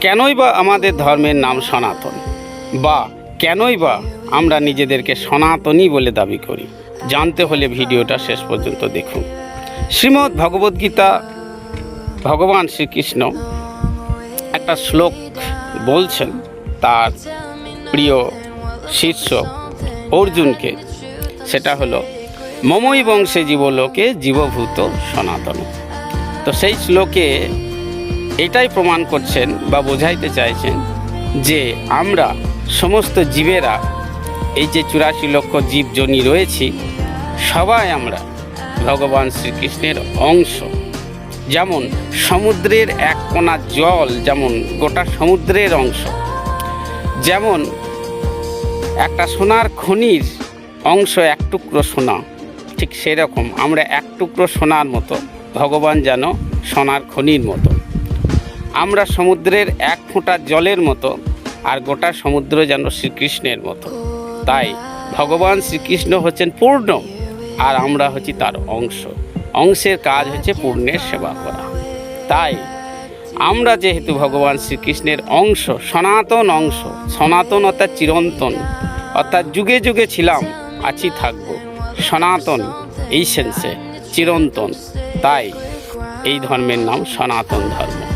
কেনই বা আমাদের ধর্মের নাম সনাতন? বা কেনই বা আমরা নিজেদেরকে সনাতনী বলে দাবি করি? জানতে হলে ভিডিওটা শেষ পর্যন্ত দেখুন। শ্রীমদ্ ভগবদ্গীতা ভগবান শ্রীকৃষ্ণ একটা শ্লোক বলছেন, তার প্রিয় শিষ্য অর্জুনকে। সেটা হলো, মমই বংশে জীবলোকে জীবভূত সনাতন। তো সেই শ্লোকে এটাই প্রমাণ করছেন বা বোঝাইতে চাইছেন যে আমরা সমস্ত জীবেরা, এই যে চুরাশি লক্ষ জীবজনী রয়েছি, সবাই আমরা ভগবান শ্রীকৃষ্ণের অংশ। যেমন সমুদ্রের এক কোনা জল যেমন গোটা সমুদ্রের অংশ, যেমন একটা সোনার খনির অংশ এক টুকরো সোনা, ঠিক সেরকম আমরা এক টুকরো সোনার মতো, ভগবান যেন সোনার খনির মতো। আমরা সমুদ্রের এক ফোঁটা জলের মতো আর গোটা সমুদ্র যেন শ্রীকৃষ্ণের মতো। তাই ভগবান শ্রীকৃষ্ণ হচ্ছেন পূর্ণ আর আমরা হচ্ছি তার অংশ। অংশের কাজ হচ্ছে পূর্ণের সেবা করা। তাই আমরা যেহেতু ভগবান শ্রীকৃষ্ণের অংশ, সনাতন অংশ, সনাতন অর্থাৎ চিরন্তন, অর্থাৎ যুগে যুগে ছিলাম, আছি, থাকব, সনাতন এই সেন্সে চিরন্তন। তাই এই ধর্মের নাম সনাতন ধর্ম।